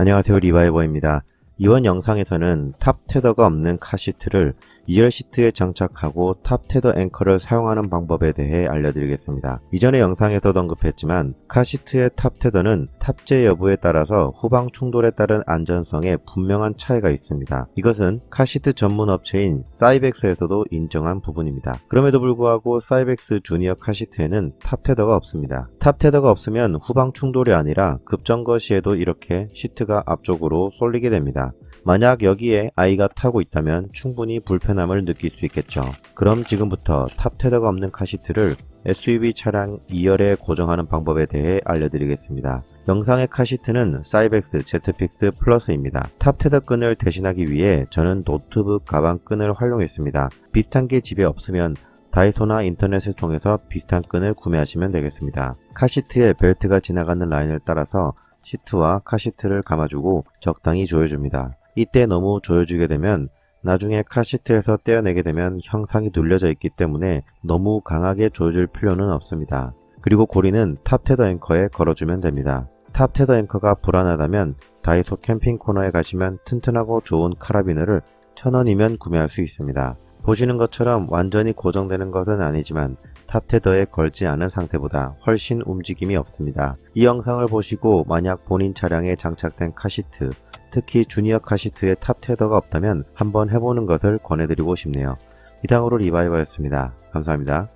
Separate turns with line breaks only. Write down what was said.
안녕하세요 리바이버입니다. 이번 영상에서는 탑 테더가 없는 카시트를 2열 시트에 장착하고 탑 테더 앵커를 사용하는 방법에 대해 알려드리겠습니다. 이전의 영상에서도 언급했지만 카시트의 탑 테더는 탑재 여부에 따라서 후방 충돌에 따른 안전성에 분명한 차이가 있습니다. 이것은 카시트 전문 업체인 사이벡스에서도 인정한 부분입니다. 그럼에도 불구하고 사이벡스 주니어 카시트에는 탑 테더가 없습니다. 탑 테더가 없으면 후방 충돌이 아니라 급정거 시에도 이렇게 시트가 앞쪽으로 쏠리게 됩니다. 만약 여기에 아이가 타고 있다면 충분히 불편 함을 느낄 수 있겠죠. 그럼 지금부터 탑 테더가 없는 카시트를 SUV 차량 2열에 고정하는 방법에 대해 알려드리겠습니다. 영상의 카시트는 사이벡스 제트픽스 플러스입니다. 탑 테더 끈을 대신하기 위해 저는 노트북 가방 끈을 활용했습니다. 비슷한 게 집에 없으면 다이소나 인터넷을 통해서 비슷한 끈을 구매하시면 되겠습니다. 카시트에 벨트가 지나가는 라인을 따라서 시트와 카시트를 감아주고 적당히 조여줍니다. 이때 너무 조여주게 되면 나중에 카시트에서 떼어내게 되면 형상이 눌려져 있기 때문에 너무 강하게 조여줄 필요는 없습니다. 그리고 고리는 탑 테더 앵커에 걸어주면 됩니다. 탑 테더 앵커가 불안하다면 다이소 캠핑 코너에 가시면 튼튼하고 좋은 카라비너를 1000원이면 구매할 수 있습니다. 보시는 것처럼 완전히 고정되는 것은 아니지만 탑 테더에 걸지 않은 상태보다 훨씬 움직임이 없습니다. 이 영상을 보시고 만약 본인 차량에 장착된 카시트, 특히 주니어 카시트에 탑 테더가 없다면 한번 해보는 것을 권해드리고 싶네요. 이상으로 리바이버였습니다. 감사합니다.